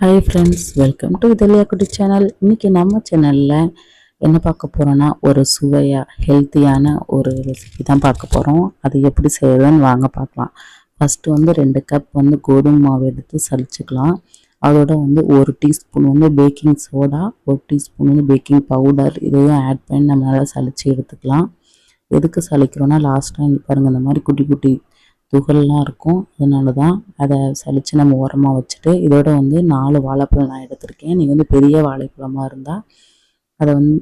Hi friends welcome to இதழியா குட்டி channel இன்றைக்கி நம்ம சேனலில் என்ன பார்க்க போகிறோன்னா ஒரு சுவையாக ஹெல்த்தியான ஒரு ரெசிபி தான் பார்க்க போகிறோம் அது எப்படி செய்யறதுன்னு வாங்க பார்க்கலாம். ஃபஸ்ட்டு வந்து ரெண்டு கப் வந்து கோதுமை மாவு எடுத்து சலிச்சுக்கலாம் அதோட வந்து ஒரு டீஸ்பூன் வந்து பேக்கிங் சோடா ஒரு டீஸ்பூன் வந்து பேக்கிங் பவுடர் இதையும் ஆட் பண்ணி நம்ம நல்லா எடுத்துக்கலாம். எதுக்கு சளிக்கிறோன்னா லாஸ்ட்டாக இங்கே பாருங்கள் இந்த மாதிரி குட்டி குட்டி துகள்லாம் இருக்கும். அதனால தான் அதை சலித்து நம்ம ஓரமாக வச்சுட்டு இதோட வந்து நாலு வாழைப்பழம் நான் எடுத்திருக்கேன். நீங்கள் வந்து பெரிய வாழைப்பழமாக இருந்தால் அதை வந்து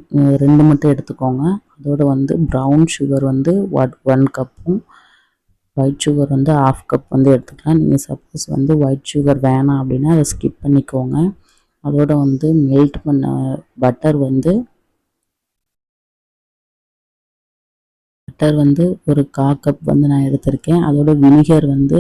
ரெண்டு மட்டும் எடுத்துக்கோங்க. அதோட வந்து ப்ரௌன் சுகர் வந்து ஒன் கப்பும் ஒயிட் சுகர் வந்து ஆஃப் கப் வந்து எடுத்துக்கலாம். நீங்கள் சப்போஸ் வந்து ஒயிட் சுகர் வேணாம் அப்படின்னா அதை ஸ்கிப் பண்ணிக்கோங்க. அதோட வந்து மெல்ட் பண்ண பட்டர் வந்து பட்டர் வந்து ஒரு கா கப் வந்து நான் எடுத்திருக்கேன். அதோட வினிகர் வந்து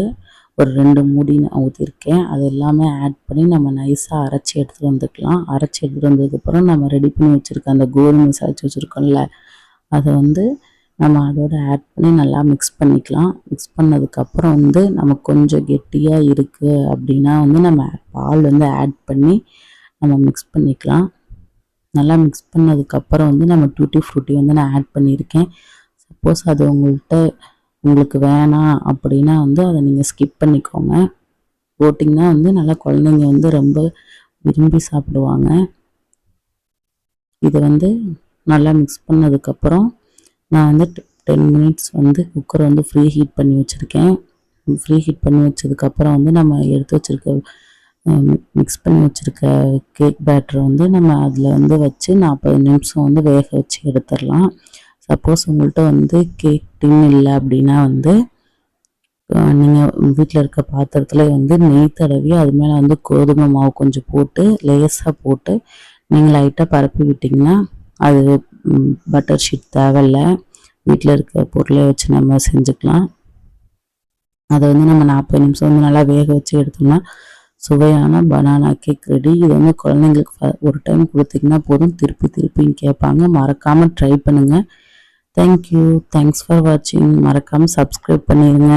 ஒரு ரெண்டு மூடி நான் ஊற்றிருக்கேன் அது எல்லாமே ஆட் பண்ணி நம்ம நைஸாக அரைச்சி எடுத்துகிட்டு வந்துக்கலாம். அரைச்சி எடுத்துகிட்டு வந்ததுக்கப்புறம் நம்ம ரெடி பண்ணி வச்சுருக்க அந்த கோதுமை சரைச்சி வச்சுருக்கோம்ல அதை வந்து நம்ம அதோட ஆட் பண்ணி நல்லா மிக்ஸ் பண்ணிக்கலாம். மிக்ஸ் பண்ணதுக்கப்புறம் வந்து நமக்கு கொஞ்சம் கெட்டியாக இருக்குது அப்படின்னா வந்து நம்ம பால் வந்து ஆட் பண்ணி நம்ம மிக்ஸ் பண்ணிக்கலாம். நல்லா மிக்ஸ் பண்ணதுக்கப்புறம் வந்து நம்ம டூட்டி ஃப்ரூட்டி வந்து நான் ஆட் பண்ணியிருக்கேன். சப்போஸ் அது உங்கள்கிட்ட உங்களுக்கு வேணாம் அப்படின்னா வந்து அதை நீங்கள் ஸ்கிப் பண்ணிக்கோங்க. போட்டிங்கன்னா வந்து நல்லா குழந்தைங்க வந்து ரொம்ப விரும்பி சாப்பிடுவாங்க. இதை வந்து நல்லா மிக்ஸ் பண்ணதுக்கப்புறம் நான் வந்து டென் மினிட்ஸ் வந்து குக்கரை வந்து ஃப்ரீ ஹீட் பண்ணி வச்சுருக்கேன். ஃப்ரீ ஹீட் பண்ணி வச்சதுக்கப்புறம் வந்து நம்ம எடுத்து வச்சுருக்க மிக்ஸ் பண்ணி வச்சுருக்க கேக் பேட்டரை வந்து நம்ம அதில் வந்து வச்சு நாற்பது நிமிஷம் வந்து வேக வச்சு எடுத்துடலாம். சப்போஸ் உங்கள்கிட்ட வந்து கேக் டின் இல்லை அப்படின்னா வந்து நீங்கள் வீட்டில் இருக்க பாத்திரத்தில் வந்து நெய் தடவி அது மேலே வந்து கோதுமை மாவு கொஞ்சம் போட்டு லேசாக போட்டு நீங்கள் லைட்டாக பரப்பி விட்டிங்கன்னா அது பட்டர் ஷீட் தேவையில்ல. வீட்டில் இருக்க பொருளை வச்சு நம்ம செஞ்சுக்கலாம். அதை வந்து நம்ம நாற்பது நிமிஷம் வந்து நல்லா வேக வச்சு எடுத்தோம்னா சுவையான பனானா கேக் ரெடி இது வந்து குழந்தைங்களுக்கு ஒரு டைம் கொடுத்தீங்கன்னா போதும். திருப்பி திருப்பின்னு கேட்பாங்க. மறக்காமல் ட்ரை பண்ணுங்கள் தேங்க்யூ தேங்க்ஸ் ஃபார் வாட்சிங் மறக்காமல் சப்ஸ்கிரைப் பண்ணிடுங்க